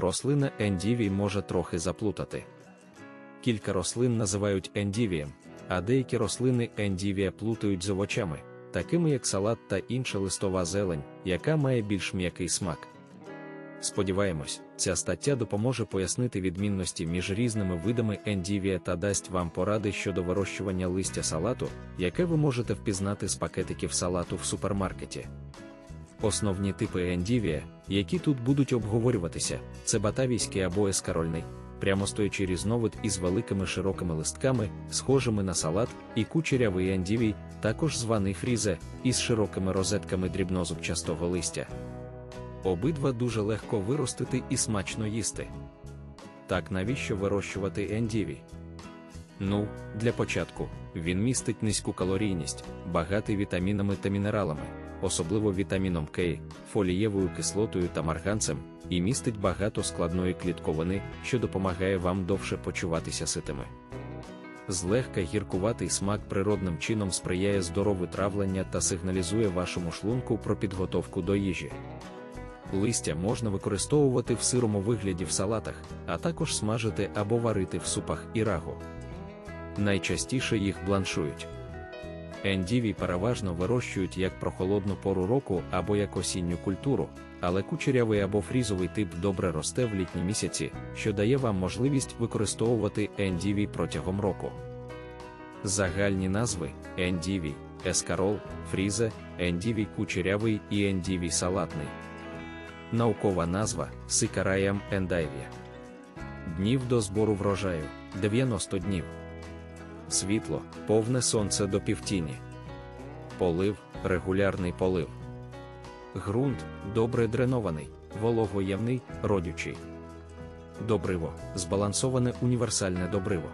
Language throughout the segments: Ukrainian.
рослина ендівій може трохи заплутати. Кілька рослин називають ендівієм, а деякі рослини ендівія плутають з овочами, такими як салат та інша листова зелень, яка має більш м'який смак. Сподіваємось, ця стаття допоможе пояснити відмінності між різними видами ендівія та дасть вам поради щодо вирощування листя салату, яке ви можете впізнати з пакетиків салату в супермаркеті. Основні типи ендівія, які тут будуть обговорюватися, це батавійський або ескарольний, прямостоячий різновид із великими широкими листками, схожими на салат, і кучерявий ендівій, також званий фрізе, із широкими розетками дрібнозубчастого листя. Обидва дуже легко виростити і смачно їсти. Так навіщо вирощувати ендівій? Ну, для початку, він містить низьку калорійність, багатий вітамінами та мінералами, особливо вітаміном К, фолієвою кислотою та марганцем, і містить багато складної клітковини, що допомагає вам довше почуватися ситими. Злегка гіркуватий смак природним чином сприяє здорове травлення та сигналізує вашому шлунку про підготовку до їжі. Листя можна використовувати в сирому вигляді в салатах, а також смажити або варити в супах і рагу. Найчастіше їх бланшують. Ендівій переважно вирощують як прохолодну пору року або як осінню культуру, але кучерявий або фрізовий тип добре росте в літні місяці, що дає вам можливість використовувати ендівій протягом року. Загальні назви ендівій, ескарол, фрізе, ендівій кучерявий і ендівій салатний. Наукова назва Сикараям ендайвія. Днів до збору врожаю 90 днів. Світло, повне сонце до півтіні. Полив, регулярний полив. Ґрунт добре дренований, вологоємний, родючий. Добриво збалансоване універсальне добриво.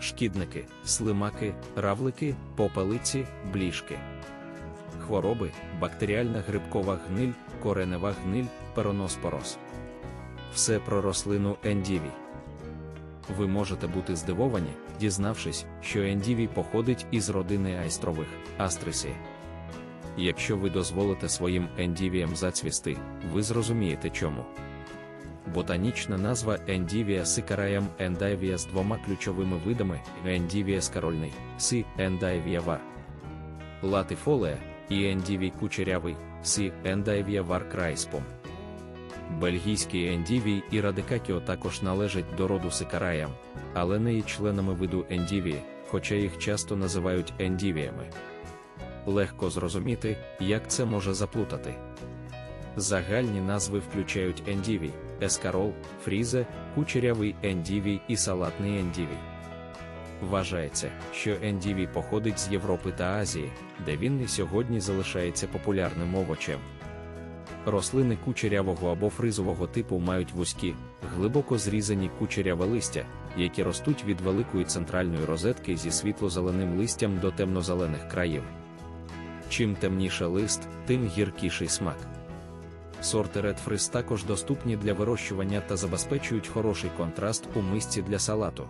Шкідники, слимаки, равлики, попелиці, бліжки. Хвороби, бактеріальна грибкова гниль, коренева гниль, пероноспороз. Все про рослину ендівій. Ви можете бути здивовані, дізнавшись, що ендівій походить із родини айстрових астрисі. Якщо ви дозволите своїм ендівіям зацвісти, ви зрозумієте чому. Ботанічна назва ендівія сикараям ендайвія з двома ключовими видами ендівія скарольний, си ендайвія вар. Латифолея і ендівій кучерявий, си ендайвія вар крайспом. Бельгійський ендівій і радикакіо також належать до роду сикараям, але не є членами виду ендівії, хоча їх часто називають ендівіями. Легко зрозуміти, як це може заплутати. Загальні назви включають ендівій, ескарол, фрізе, кучерявий ендівій і салатний ендівій. Вважається, що ендівій походить з Європи та Азії, де він і сьогодні залишається популярним овочем. Рослини кучерявого або фризового типу мають вузькі, глибоко зрізані кучеряве листя, які ростуть від великої центральної розетки зі світло-зеленим листям до темно-зелених країв. Чим темніше лист, тим гіркіший смак. Сорти Red Frizz також доступні для вирощування та забезпечують хороший контраст у мисці для салату.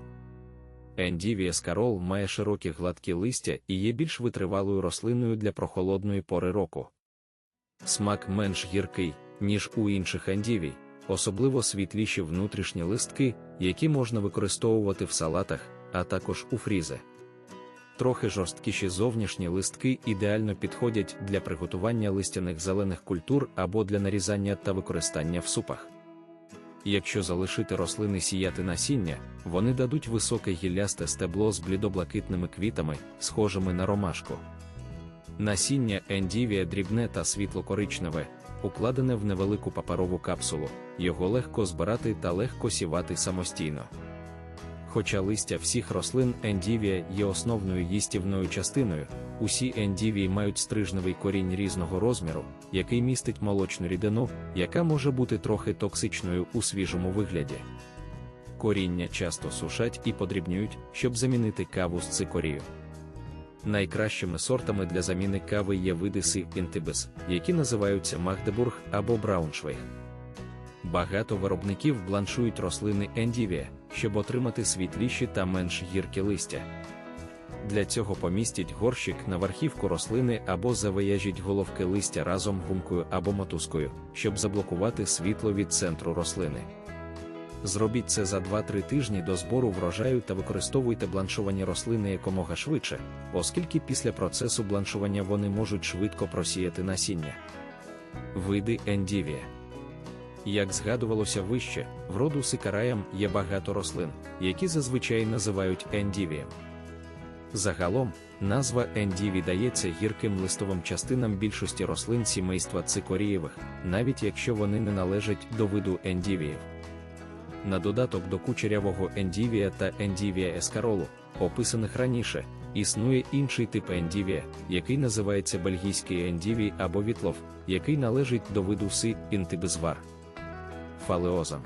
Ендівія скарол має широкі гладкі листя і є більш витривалою рослиною для прохолодної пори року. Смак менш гіркий, ніж у інших ендівій, особливо світліші внутрішні листки, які можна використовувати в салатах, а також у фрізе. Трохи жорсткіші зовнішні листки ідеально підходять для приготування листяних зелених культур або для нарізання та використання в супах. Якщо залишити рослини сіяти насіння, вони дадуть високе гіллясте стебло з блідоблакитними квітами, схожими на ромашку. Насіння ендівія дрібне та світло-коричневе, укладене в невелику паперову капсулу, його легко збирати та легко сівати самостійно. Хоча листя всіх рослин ендівія є основною їстівною частиною, усі ендівії мають стрижневий корінь різного розміру, який містить молочну рідину, яка може бути трохи токсичною у свіжому вигляді. Коріння часто сушать і подрібнюють, щоб замінити каву з цикорію. Найкращими сортами для заміни кави є види сив інтибес, які називаються Магдебург або Брауншвейг. Багато виробників бланшують рослини ендівія, щоб отримати світліші та менш гіркі листя. Для цього помістіть горщик на верхівку рослини або завияжіть головки листя разом гумкою або мотузкою, щоб заблокувати світло від центру рослини. Зробіть це за 2-3 тижні до збору врожаю та використовуйте бланшовані рослини якомога швидше, оскільки після процесу бланшування вони можуть швидко просіяти насіння. Види ендівія. Як згадувалося вище, в роду сикараям є багато рослин, які зазвичай називають ендівієм. Загалом, назва ендіві дається гірким листовим частинам більшості рослин сімейства цикорієвих, навіть якщо вони не належать до виду ендівіїв. На додаток до кучерявого ендівія та ендівія ескаролу, описаних раніше, існує інший тип ендівія, який називається бельгійський ендівій або вітлов, який належить до виду си інтибизвар. Фалеозам.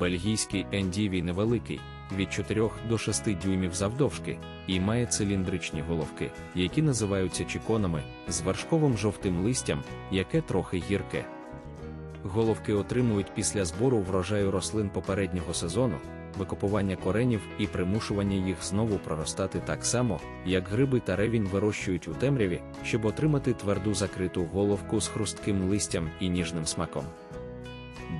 Бельгійський ендівій невеликий, від 4 до 6 дюймів завдовжки, і має циліндричні головки, які називаються чіконами, з вершковим жовтим листям, яке трохи гірке. Головки отримують після збору врожаю рослин попереднього сезону, викопування коренів і примушування їх знову проростати так само, як гриби та ревінь вирощують у темряві, щоб отримати тверду закриту головку з хрустким листям і ніжним смаком.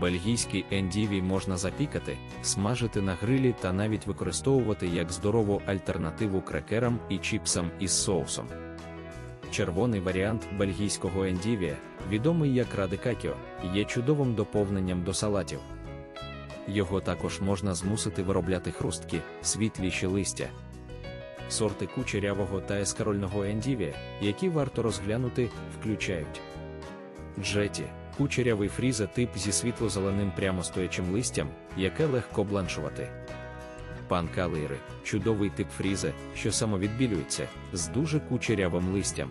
Бельгійський ендівій можна запікати, смажити на грилі та навіть використовувати як здорову альтернативу крекерам і чіпсам із соусом. Червоний варіант бельгійського ендівія, відомий як радикакіо, є чудовим доповненням до салатів. Його також можна змусити виробляти хрусткі, світліші листя. Сорти кучерявого та ескарольного ендівія, які варто розглянути, включають Джеті, кучерявий фріза тип зі світло-зеленим прямостоячим листям, яке легко бланшувати. Панкалейри чудовий тип фрізи, що самовідбілюється, з дуже кучерявим листям.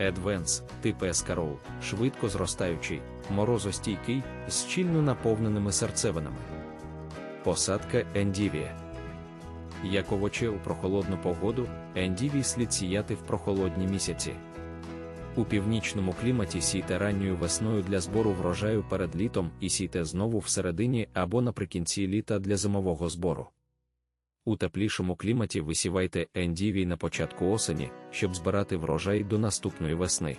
Едвенс, тип ескарол, швидко зростаючий, морозостійкий, з щільно наповненими серцевинами. Посадка ендівія. Як овоче у прохолодну погоду, ендівій слід сіяти в прохолодні місяці. У північному кліматі сійте ранньою весною для збору врожаю перед літом і сійте знову всередині або наприкінці літа для зимового збору. У теплішому кліматі висівайте ендівій на початку осені, щоб збирати врожай до наступної весни.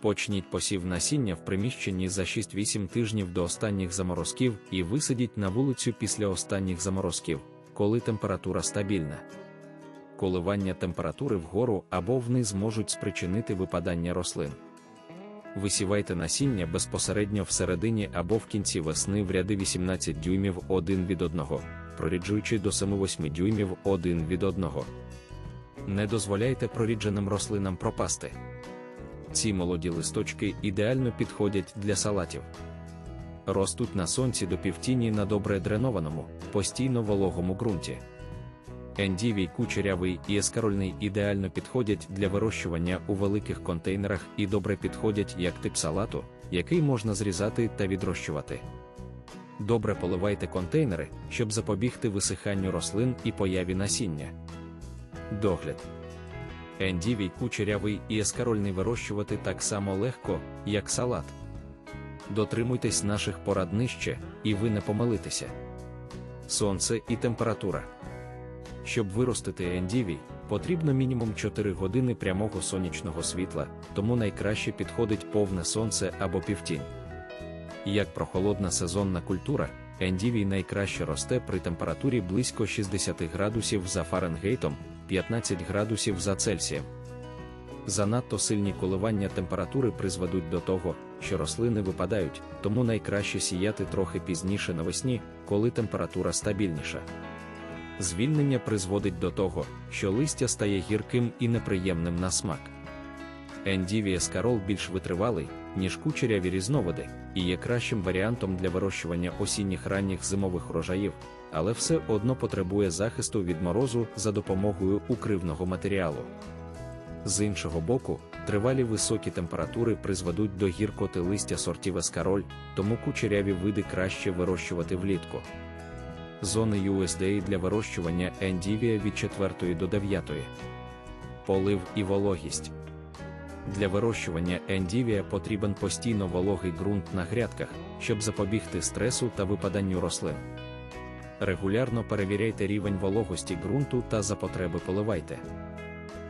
Почніть посів насіння в приміщенні за 6-8 тижнів до останніх заморозків і висадіть на вулицю після останніх заморозків, коли температура стабільна. Коливання температури вгору або вниз можуть спричинити випадання рослин. Висівайте насіння безпосередньо всередині або в кінці весни в ряди 18 дюймів один від одного проріджуючи до 7-8 дюймів один від одного. Не дозволяйте прорідженим рослинам пропасти. Ці молоді листочки ідеально підходять для салатів. Ростуть на сонці до півтіні на добре дренованому, постійно вологому ґрунті. Ендівій кучерявий і ескарольний ідеально підходять для вирощування у великих контейнерах і добре підходять як тип салату, який можна зрізати та відрощувати. Добре поливайте контейнери, щоб запобігти висиханню рослин і появі насіння. Догляд. Ендівій кучерявий і ескарольний вирощувати так само легко, як салат. Дотримуйтесь наших порад нижче, і ви не помилитеся. Сонце і температура. Щоб виростити ендівій, потрібно мінімум 4 години прямого сонячного світла, тому найкраще підходить повне сонце або півтінь. Як прохолодна сезонна культура, ендівій найкраще росте при температурі близько 60 градусів за Фаренгейтом, 15 градусів за Цельсієм. Занадто сильні коливання температури призведуть до того, що рослини випадають, тому найкраще сіяти трохи пізніше навесні, коли температура стабільніша. Звільнення призводить до того, що листя стає гірким і неприємним на смак. Ендівія скарол більш витривалий, ніж кучеряві різновиди, і є кращим варіантом для вирощування осінніх ранніх зимових урожаїв, але все одно потребує захисту від морозу за допомогою укривного матеріалу. З іншого боку, тривалі високі температури призведуть до гіркоти листя сортів ескароль, тому кучеряві види краще вирощувати влітку. Зони USDA для вирощування ендівія від 4 до 9. Полив і вологість. Для вирощування ендівія потрібен постійно вологий ґрунт на грядках, щоб запобігти стресу та випаданню рослин. Регулярно перевіряйте рівень вологості ґрунту та за потреби поливайте.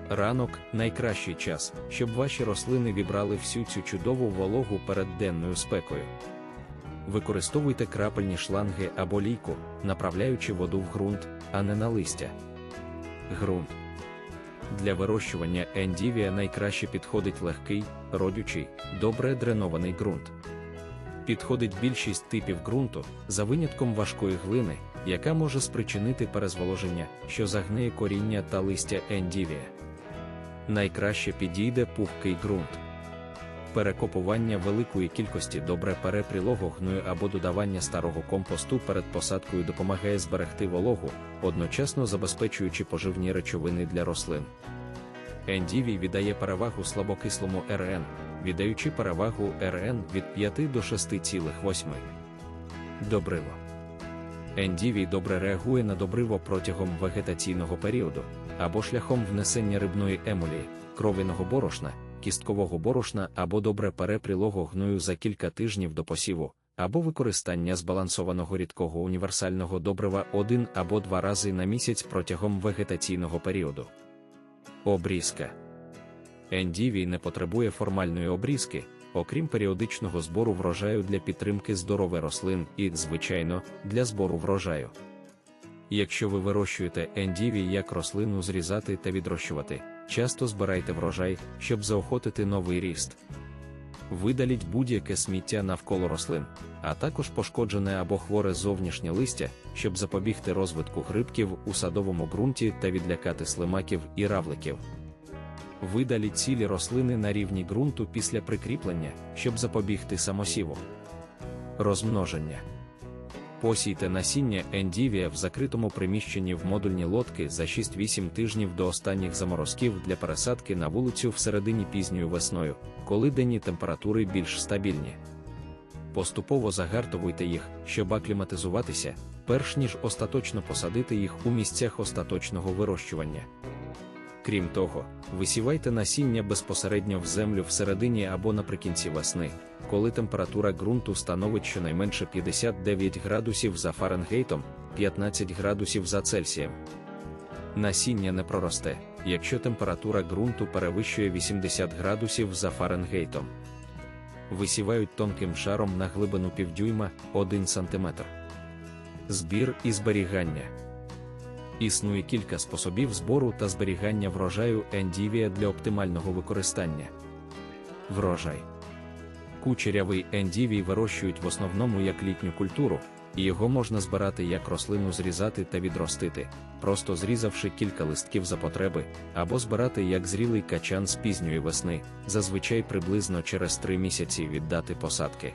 Ранок найкращий час, щоб ваші рослини вібрали всю цю чудову вологу перед денною спекою. Використовуйте крапельні шланги або лійку, направляючи воду в ґрунт, а не на листя. Ґрунт. Для вирощування ендівія найкраще підходить легкий, родючий, добре дренований ґрунт. Підходить більшість типів ґрунту за винятком важкої глини, яка може спричинити перезволоження, що загниє коріння та листя ендівія. Найкраще підійде пухкий ґрунт. Перекопування великої кількості добре перепрілого гною або додавання старого компосту перед посадкою допомагає зберегти вологу, одночасно забезпечуючи поживні речовини для рослин. Ендівій віддає перевагу слабокислому РН, віддаючи перевагу РН від 5 до 6,8. Добриво. Ендівій добре реагує на добриво протягом вегетаційного періоду або шляхом внесення рибної емулії, кров'яного борошна, кісткового борошна або добре перепрілого гною за кілька тижнів до посіву, або використання збалансованого рідкого універсального добрива один або два рази на місяць протягом вегетаційного періоду. Обрізка. Ендівій не потребує формальної обрізки, окрім періодичного збору врожаю для підтримки здорових рослин і, звичайно, для збору врожаю. Якщо ви вирощуєте ендівій як рослину зрізати та відрощувати, часто збирайте врожай, щоб заохотити новий ріст. Видаліть будь-яке сміття навколо рослин, а також пошкоджене або хворе зовнішнє листя, щоб запобігти розвитку грибків у садовому ґрунті та відлякати слимаків і равликів. Видаліть цілі рослини на рівні ґрунту після прикріплення, щоб запобігти самосіву. Розмноження. Посійте насіння ендівія в закритому приміщенні в модульні лодки за 6-8 тижнів до останніх заморозків для пересадки на вулицю всередині пізньою весною, коли денні температури більш стабільні. Поступово загартовуйте їх, щоб акліматизуватися, перш ніж остаточно посадити їх у місцях остаточного вирощування. Крім того, висівайте насіння безпосередньо в землю всередині або наприкінці весни, коли температура ґрунту становить щонайменше 59 градусів за Фаренгейтом, 15 градусів за Цельсієм. Насіння не проросте, якщо температура ґрунту перевищує 80 градусів за Фаренгейтом. Висівають тонким шаром на глибину півдюйма 1 см. Збір і зберігання. Існує кілька способів збору та зберігання врожаю ендівія для оптимального використання. Врожай. Кучерявий ендівій вирощують в основному як літню культуру, і його можна збирати як рослину зрізати та відростити, просто зрізавши кілька листків за потреби, або збирати як зрілий качан з пізньої весни, зазвичай приблизно через три місяці від дати посадки.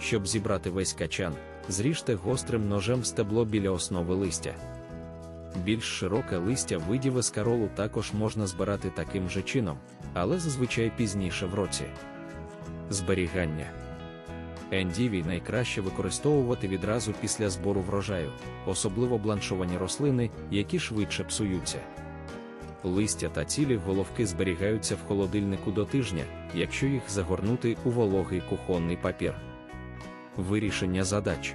Щоб зібрати весь качан, зріжте гострим ножем стебло біля основи листя. Більш широке листя видів ескаролу також можна збирати таким же чином, але зазвичай пізніше в році. Зберігання ендівій найкраще використовувати відразу після збору врожаю, особливо бланшовані рослини, які швидше псуються. Листя та цілі головки зберігаються в холодильнику до тижня, якщо їх загорнути у вологий кухонний папір. Вирішення задач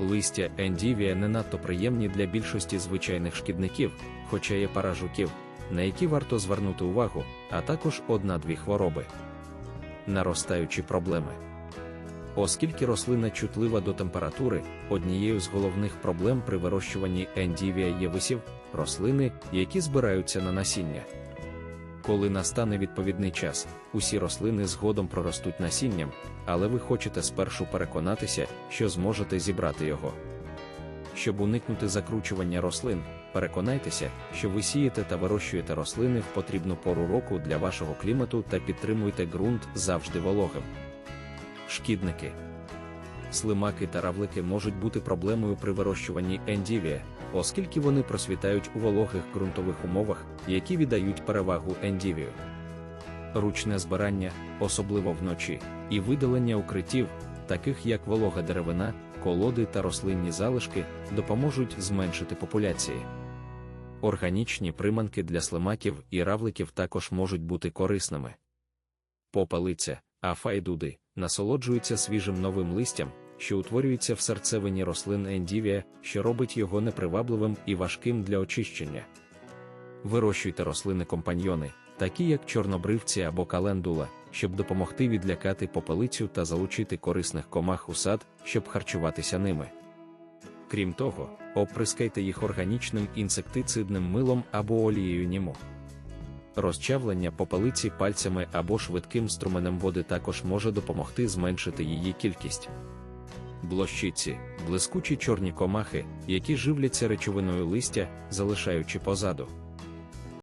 листя ендівія не надто приємні для більшості звичайних шкідників, хоча є пара жуків, на які варто звернути увагу, а також одна-дві хвороби. Наростаючі проблеми. Оскільки рослина чутлива до температури, однією з головних проблем при вирощуванні ендівія є висів, рослини, які збираються на насіння. Коли настане відповідний час, усі рослини згодом проростуть насінням, але ви хочете спершу переконатися, що зможете зібрати його. Щоб уникнути закручування рослин, переконайтеся, що ви сієте та вирощуєте рослини в потрібну пору року для вашого клімату та підтримуйте ґрунт завжди вологим. Шкідники слимаки та равлики можуть бути проблемою при вирощуванні ендівія, оскільки вони просвітають у вологих ґрунтових умовах, які віддають перевагу ендівію. Ручне збирання, особливо вночі, і видалення укриттів, таких як волога деревина, колоди та рослинні залишки, допоможуть зменшити популяції. Органічні приманки для слимаків і равликів також можуть бути корисними. Попелиця, афа і дуди насолоджуються свіжим новим листям, що утворюється в серцевині рослин ендівія, що робить його непривабливим і важким для очищення. Вирощуйте рослини-компаньйони, такі як чорнобривці або календула, щоб допомогти відлякати попелицю та залучити корисних комах у сад, щоб харчуватися ними. Крім того, оприскайте їх органічним інсектицидним милом або олією німу. Розчавлення попелиці пальцями або швидким струменем води також може допомогти зменшити її кількість. Блощиці блискучі чорні комахи, які живляться речовиною листя, залишаючи позаду.